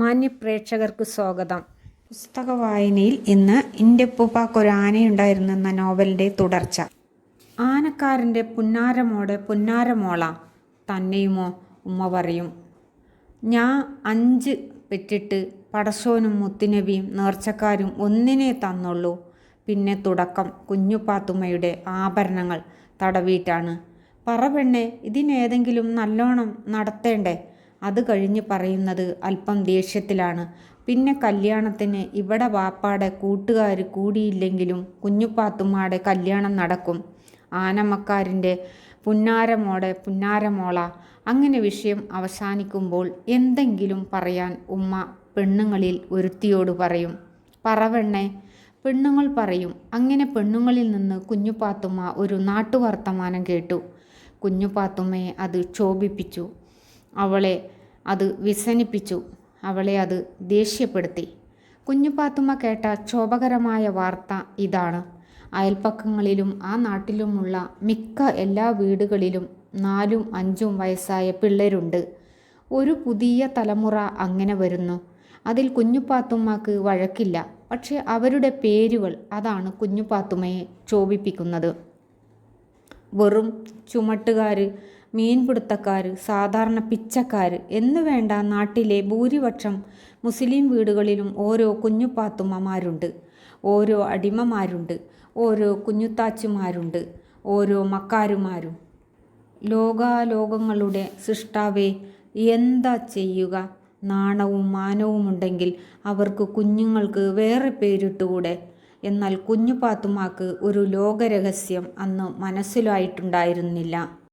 മാന്യ പ്രേക്ഷകർക്ക് സ്വാഗതം പുസ്തക വായനയിൽ ഇന്ന് ആനയുണ്ടായിരുന്നു എന്ന നോവലിന്റെ തുടർച്ച. ആനക്കാരന്റെ പുന്നാരമോടെ പുന്നാരമോള തന്നെയുമോ? ഉമ്മ പറയും. ഞാൻ അഞ്ച് പെറ്റിട്ട് പടശോനും മുത്തുനബിയും നേർച്ചക്കാരും ഒന്നിനെ തന്നുള്ളൂ. പിന്നെ തുടക്കം കുഞ്ഞുപാത്തുമ്മയുടെ ആഭരണങ്ങൾ തടവീട്ടാണ് പറ പെണ്ണെ ഇതിനേതെങ്കിലും നല്ലോണം നടത്തേണ്ടേ? അത് കഴിഞ്ഞ് പറയുന്നത് അല്പം ദേഷ്യത്തിലാണ്. പിന്നെ കല്യാണത്തിന് ഇവിടെ വാപ്പാടെ കൂട്ടുകാർ കൂടിയില്ലെങ്കിലും കുഞ്ഞുപാത്തുമ്മാടെ കല്യാണം നടക്കും. ആനമ്മക്കാരിന്റെ പുന്നാരമോടെ പുന്നാരമോള. അങ്ങനെ വിഷയം അവസാനിക്കുമ്പോൾ എന്തെങ്കിലും പറയാൻ ഉമ്മ പെണ്ണുങ്ങളിൽ ഒരുത്തിയോട് പറയും. പറവെണ്ണേ പെണ്ണുങ്ങൾ പറയും. അങ്ങനെ പെണ്ണുങ്ങളിൽ നിന്ന് കുഞ്ഞുപാത്തുമ്മ ഒരു നാട്ടുവർത്തമാനം കേട്ടു. കുഞ്ഞുപാത്തുമ്മയെ അത് ക്ഷോഭിപ്പിച്ചു. അവളെ അത് വ്യസനിപ്പിച്ചു അവളെ അത് ദേഷ്യപ്പെടുത്തി. കുഞ്ഞുപാത്തുമ്മ കേട്ട ക്ഷോഭകരമായ വാർത്ത ഇതാണ്. അയൽപ്പക്കങ്ങളിലും ആ നാട്ടിലുമുള്ള മിക്ക എല്ലാ വീടുകളിലും നാലും അഞ്ചും വയസ്സായ പിള്ളേരുണ്ട്. ഒരു പുതിയ തലമുറ അങ്ങനെ വരുന്നു. അതിൽ കുഞ്ഞുപാത്തുമ്മക്ക് വഴക്കില്ല. പക്ഷേ അവരുടെ പേരുകൾ അതാണ് കുഞ്ഞുപാത്തുമ്മയെ ക്ഷോഭിപ്പിക്കുന്നത്. വെറും ചുമട്ടുകാർ മീൻപിടുത്തക്കാർ സാധാരണ പിച്ചക്കാർ എന്നു വേണ്ട നാട്ടിലെ ഭൂരിപക്ഷം മുസ്ലിം വീടുകളിലും ഓരോ കുഞ്ഞുപാത്തുമ്മമാരുണ്ട്. ഓരോ അടിമമാരുണ്ട്. ഓരോ കുഞ്ഞുത്താച്ചുമാരുണ്ട്. ഓരോ മക്കാരുമാരും. ലോകാലോകങ്ങളുടെ സൃഷ്ടാവേ എന്താ ചെയ്യുക? നാണവും മാനവുമുണ്ടെങ്കിൽ അവർക്ക് കുഞ്ഞുങ്ങൾക്ക് വേറെ പേരിട്ടുകൂടെ? എന്നാൽ കുഞ്ഞു പാത്തുമാക്ക് ഒരു ലോകരഹസ്യം അന്ന് മനസ്സിലായിട്ടുണ്ടായിരുന്നില്ല.